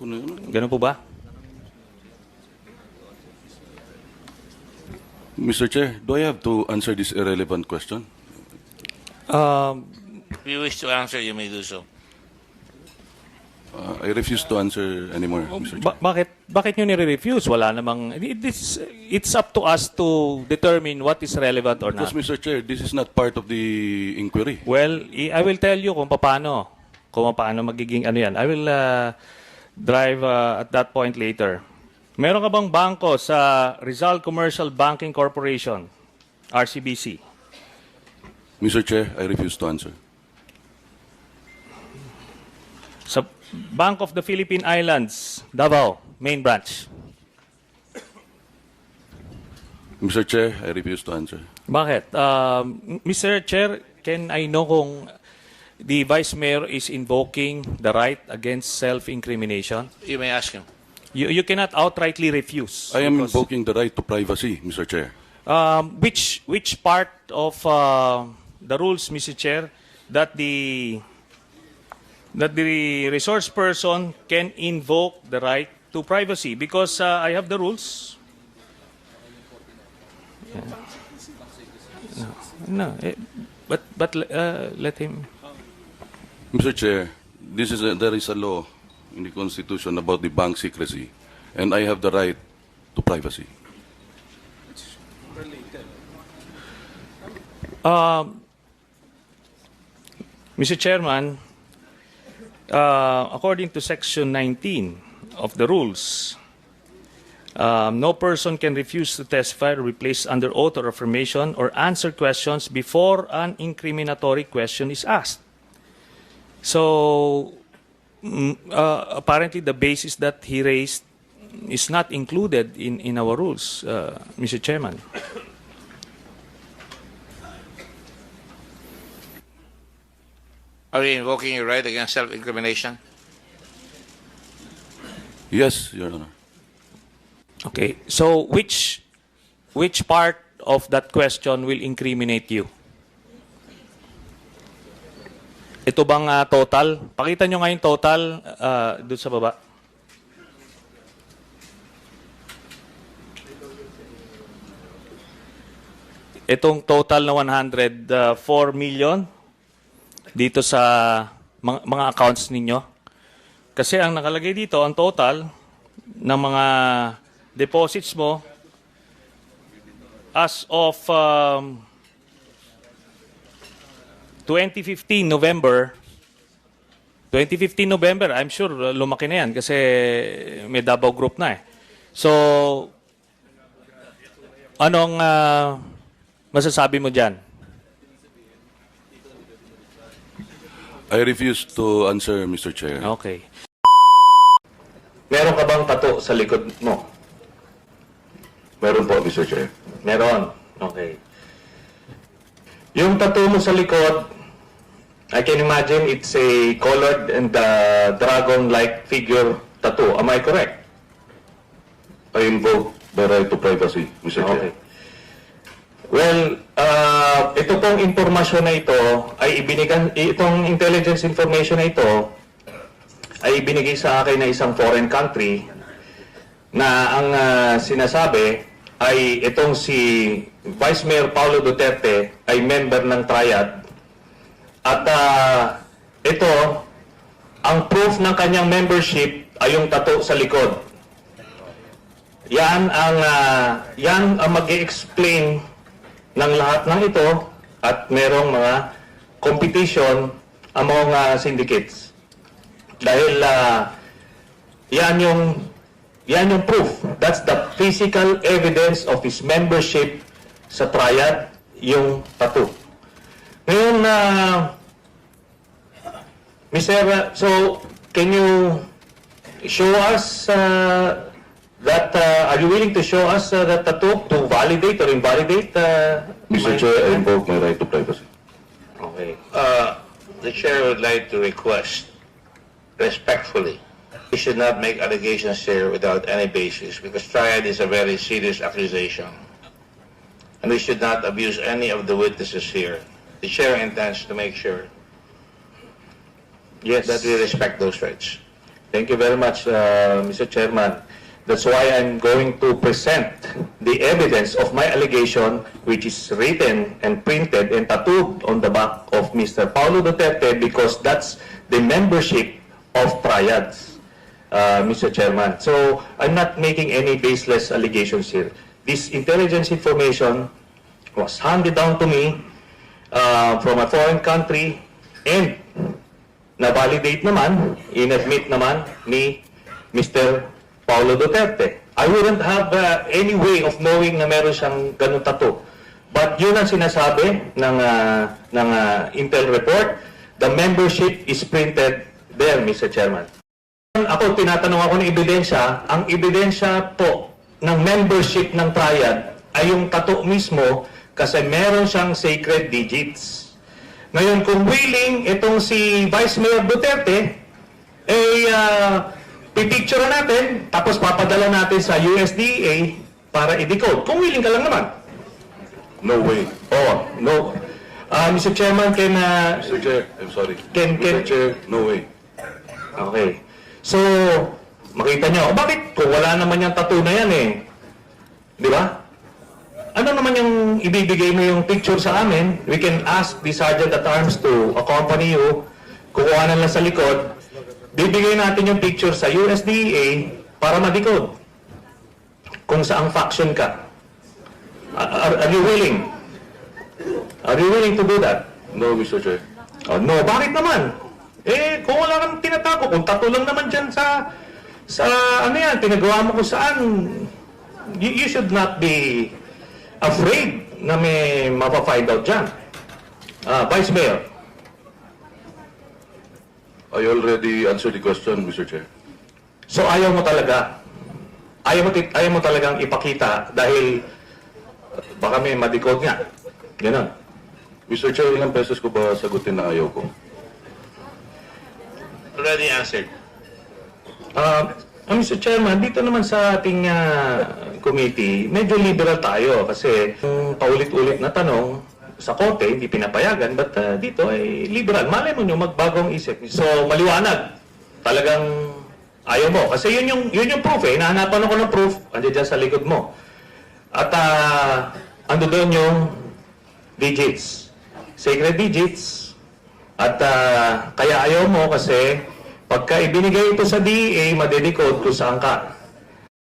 Kuno yun. Ganun po ba? Mr. Chair, do I have to answer this irrelevant question? Um, If you wish to answer, you may do so. Uh, I refuse to answer anymore, Mr. Chair. ba- bakit bakit niyo nire-refuse? Wala namang it is, it's up to us to determine what is relevant or not. Because, Mr. Chair, this is not part of the inquiry. Well, I I will tell you kung paano kung paano magiging ano yan. I will uh, drive uh, at that point later. Meron ka bang bangko sa Rizal Commercial Banking Corporation, RCBC? Mr. Chair, I refuse to answer. Sa Bank of the Philippine Islands, Davao, main branch. Mr. Chair, I refuse to answer. Bakit? Um, Mr. Chair, can I know kung the Vice Mayor is invoking the right against self-incrimination? You may ask him. You, you cannot outrightly refuse. I am because- invoking the right to privacy, Mr. Chair. Um, which which part of uh, the rules, Mr. Chair, that the that the resource person can invoke the right to privacy? Because uh, I have the rules. Yeah. No, no eh, but but uh, let him. Mr. Chair, this is a, there is a law in the Constitution about the bank secrecy, and I have the right to privacy. Um, Mr. Chairman, uh, according to Section 19 of the rules, um, no person can refuse to testify or be under oath or affirmation or answer questions before an incriminatory question is asked. So, mm, uh, apparently, the basis that he raised is not included in, in our rules, uh, Mr. Chairman. Are you invoking your right against self-incrimination? Yes, Your Honor. Okay. So which which part of that question will incriminate you? Ito bang ah, total? Pakita nyo nga yung total uh, doon sa baba. Itong total na 104 million dito sa mga, mga accounts ninyo. Kasi ang nakalagay dito, ang total ng mga deposits mo as of um, 2015 November 2015 November, I'm sure uh, lumaki na yan kasi may Davao Group na eh. So, anong uh, masasabi mo dyan? I refuse to answer, Mr. Chair. Okay. Meron ka bang tato sa likod mo? Meron po, Mr. Chair. Meron. Okay. Yung tattoo mo sa likod, I can imagine it's a colored and uh, dragon-like figure tattoo. Am I correct? I invoke the right to privacy, Mr. Okay. Chair. Well, uh, ito pong impormasyon na ito ay ibinigan, itong intelligence information na ito ay ibinigay sa akin na isang foreign country na ang ah, sinasabi ay itong si Vice Mayor Paulo Duterte ay member ng Triad at ah, ito ang proof ng kanyang membership ay yung tato sa likod. Yan ang ah, yan ang mag-explain ng lahat ng ito at merong mga competition among ah, syndicates. Dahil ah, yan yung yan yung proof. That's the physical evidence of his membership sa triad, yung tattoo. Ngayon na Mr. uh, so can you show us uh, that uh, are you willing to show us uh, that tattoo to validate or invalidate uh, Mr. Chair, I invoke my right to privacy. Okay. Uh, the chair would like to request, respectfully, we should not make allegations here without any basis because triad is a very serious accusation. And we should not abuse any of the witnesses here. The chair intends to make sure Yes. that we respect those rights. Thank you very much, uh, Mr. Chairman. That's why I'm going to present the evidence of my allegation, which is written and printed and tattooed on the back of Mr. Paulo Duterte, because that's the membership of triads, uh, Mr. Chairman. So I'm not making any baseless allegations here. This intelligence information was handed down to me uh, from a foreign country and na-validate naman, in-admit naman ni Mr. Paulo Duterte. I wouldn't have uh, any way of knowing na meron siyang ganun tattoo. But yun ang sinasabi ng, uh, ng uh, Intel report. The membership is printed there, Mr. Chairman. Ako, tinatanong ako ng ebidensya. Ang ebidensya po ng membership ng triad ay yung tattoo mismo kasi meron siyang sacred digits. Ngayon, kung willing itong si Vice Mayor Duterte, eh, uh, pipicture natin, tapos papadala natin sa USDA para i-decode. Kung willing ka lang naman. No way. Oh, no. Ah, Mr. Chairman, can, uh, Mr. Chair, I'm sorry. Can- can- Mr. Chair, no way. Okay. So, makita nyo, bakit kung wala naman yung tattoo na yan eh? Di ba? Ano naman yung ibibigay mo yung picture sa amin? We can ask the Sergeant at Arms to accompany you. Kukuha na lang sa likod. Bibigay natin yung picture sa USDA para ma-decode. Kung saang faction ka. Are, are you willing? Are you willing to do that? No, Mr. Chair. Oh, no, bakit naman? Eh, kung wala kang tinatago, kung tato lang naman dyan sa, sa, ano yan, pinagawa mo kung saan, you, you should not be afraid na may mapafind out dyan. Ah, Vice Mayor, I already answered the question, Mr. Chair. so ayaw mo talaga, ayaw mo, ayaw mo talagang ipakita dahil uh, baka may madikod nga. Ganon. Mr. Chair, ilang beses ko ba sagutin na ayaw ko? Already answered. Ah, ah, Mr. Chairman, dito naman sa ating ah, committee, medyo liberal tayo kasi yung paulit-ulit na tanong sa korte, hindi pinapayagan, but ah, dito ay liberal. Malay mo nyo, magbagong isip. So, maliwanag. Talagang ayaw mo. Kasi yun yung, yun yung proof eh. Nahanapan ako ng proof. Andiyan dyan sa likod mo. At ah, ando doon yung digits. Sacred digits. At ah, kaya ayaw mo kasi pagka ibinigay ito sa DEA, madedecode kung saan ka.